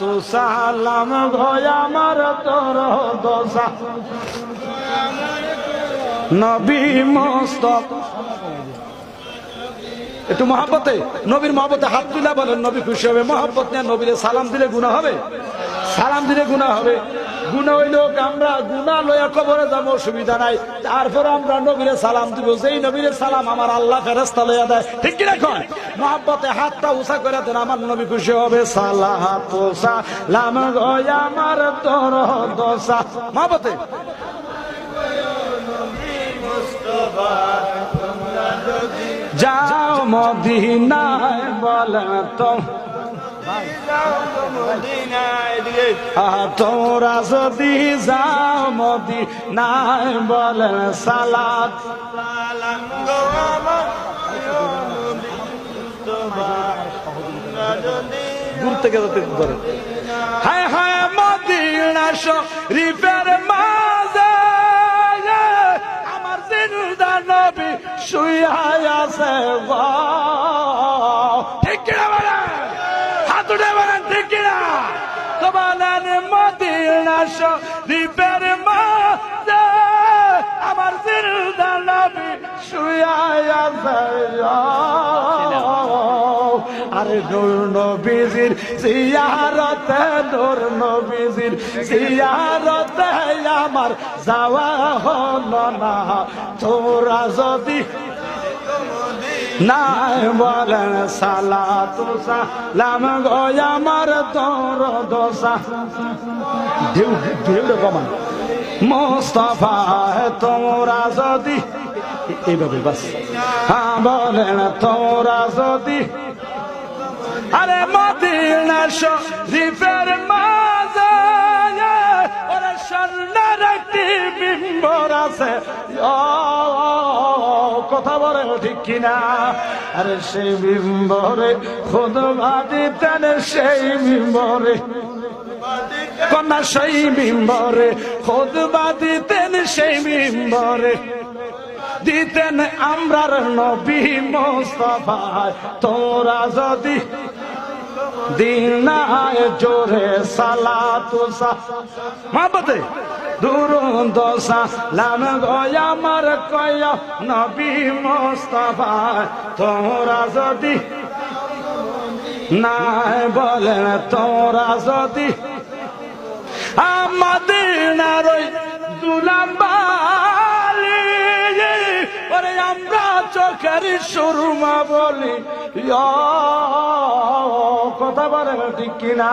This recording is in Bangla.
তু সালাম আমার তোর দশা। নবী একটু মহাব্বতে, নবীর মহাব্বতে হাত তুলে বলেন, নবী খুশি হবে। মহাব্বত নিয়ে নবীরে সালাম দিলে গুণা হবে? সালাম দিলে গুণা হবে। গুণা হইলেও আমরা গুণা লইয়া কবরে যাব, অসুবিধা নাই। তারপর আমরা নবীরে সালাম দিব। যেই নবীরে সালাম আমার আল্লাহ ফেরেস্তা লইয়া দেয়। ঠিক কিনা কয়? মহাব্বতে হাতটা উষা করে দেন, আমার নবী খুশি হবে। সালাহ তোসা লাম আমার তোর দোসা মহাব্বতে? যাও মদিনায় বলে তো তোরা যদি যাও মদিনায় বলে সালাত। দূর থেকে যাতে ধরে। হায় হায়, মদিনা শরীফের মাঝে আমার জিন্দা নবী শুয়াই আছে। ঠিক কিনা বলেন হাত উঠে বলেন ঠিক কিনা তো বলেন মদিনা শরীফের মাঝে আমার জিন্দা নবী গো। আরে নূর নবীজির জিয়ারতে, নূর নবীজির জিয়ারতে আমার যাওয়া হলো না তোরা যদি নাই বলেন সালা তুসা লাম গয় আমার তোর দোসা ঢেউ ঢেউ কমান মোস্তফা, তোমরা যদি এইভাবে বাস। হ্যাঁ বলেন তোমরা যদি। আরে মদিনা শরীফের মাঝে ওরে স্বর্ণের একটি বিম্বর আছে। কথা বলে ঠিক কিনা? আরে সেই বিম্বরে খুদ দিতেন সেই বিম্বরে কন্যা সেই বিম্বরে খুদ দিতেন সেই বিম্বরে দিতেন আমরার নবী মোস্তফায় তোরা যদি দিনায় জোরে সালাতুসা মাবতে দুরুদ সালাম গয়া আমার কয়া নবী মোস্তফায় তোরা যদি নাই বলেন তোরা যদি আমাদের ওই দুলাম্বালি ওরে আমরা চোখের সুরমা বলি কথা বলে ঠিক কিনা?